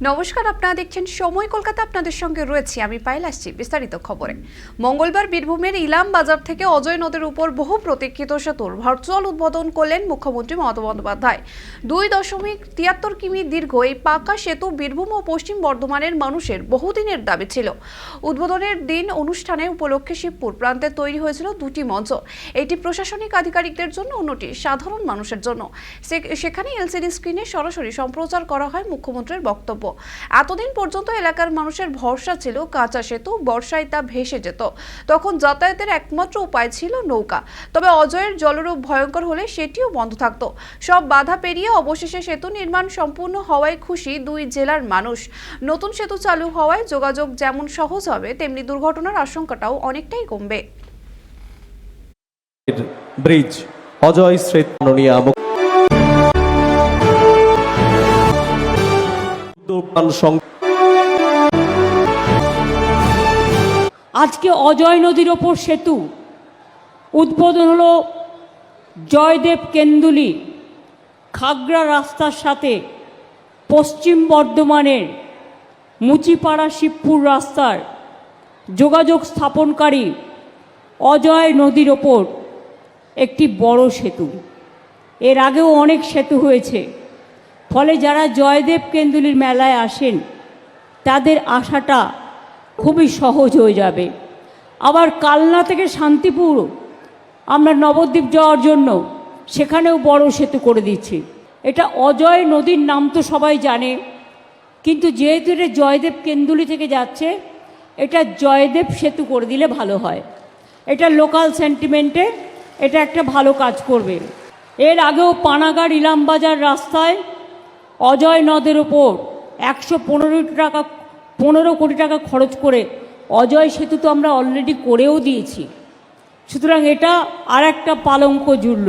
নমস্কার, আপনারা দেখছেন সময় কলকাতা, আপনাদের সঙ্গে রয়েছি আমি পাইল আসছি বিস্তারিত খবরে। মঙ্গলবার বীরভূমের ইলাম বাজার থেকে অজয় নদের উপর বহু প্রতীক্ষিত সেতুর ভার্চুয়াল উদ্বোধন করলেন মুখ্যমন্ত্রী মমতা বন্দ্যোপাধ্যায়। দুই দশমিক তিয়াত্তর কিমি দীর্ঘ এই পাকা সেতু বীরভূম ও পশ্চিম বর্ধমানের মানুষের বহুদিনের দাবি ছিল। উদ্বোধনের দিন অনুষ্ঠানে উপলক্ষে শিবপুর প্রান্তে তৈরি হয়েছিল দুটি মঞ্চ। এটি প্রশাসনিক আধিকারিকদের জন্য, অন্যটি সাধারণ মানুষের জন্য। সেখানে এলসিডি স্ক্রিনে সরাসরি সম্প্রচার করা হয় মুখ্যমন্ত্রীর বক্তব্য। এতদিন পর্যন্ত এলাকার মানুষের ভরসা ছিল কাঁচা সেতু, বর্ষায় তা ভেসে যেত। তখন যাতায়াতের একমাত্র উপায় ছিল নৌকা। তবে অজয়ের জলরূপ ভয়ঙ্কর হলে সেটিও বন্ধ থাকতো। সব বাধা পেরিয়ে অবশেষে সেতু নির্মাণ সম্পূর্ণ হওয়ায় খুশি দুই জেলার মানুষ। নতুন সেতু চালু হওয়ায় যোগাযোগ যেমন সহজ হবে, তেমনি দুর্ঘটনার আশঙ্কাটাও অনেকটাই কমবে। ব্রিজ, অজয় মাননীয় আজকে অজয় নদীর ওপর সেতু। উদ্বোধন হলো জয়দেব কেন্দুলি। খাগড়া রাস্তার সাথে পশ্চিম বর্ধমানের মুচিপাড়া শিবপুর রাস্তার যোগাযোগ স্থাপনকারী অজয় নদীর ওপর একটি বড় সেতু। এর আগেও অনেক সেতু হয়েছে। ফলে যারা জয়দেব কেন্দুলির মেলায় আসেন, তাদের আশাটা খুবই সহজ হয়ে যাবে। আবার কালনা থেকে শান্তিপুর আমরা নবদ্বীপ যাওয়ার জন্য সেখানেও বড় সেতু করে দিচ্ছি। এটা অজয় নদীর নাম তো সবাই জানে, কিন্তু যেহেতু এটা জয়দেব কেন্দুলি থেকে যাচ্ছে, এটা জয়দেব সেতু করে দিলে ভালো হয়। এটা লোকাল সেন্টিমেন্টে এটা একটা ভালো কাজ করবে। এর আগেও পানাগাড় ইলামবাজার রাস্তায় অজয় নদের ওপর একশো পনেরো টাকা, পনেরো কোটি টাকা খরচ করে অজয় সেতু তো আমরা অলরেডি করেও দিয়েছি। সুতরাং এটা আর একটা পালঙ্ক জুড়ল।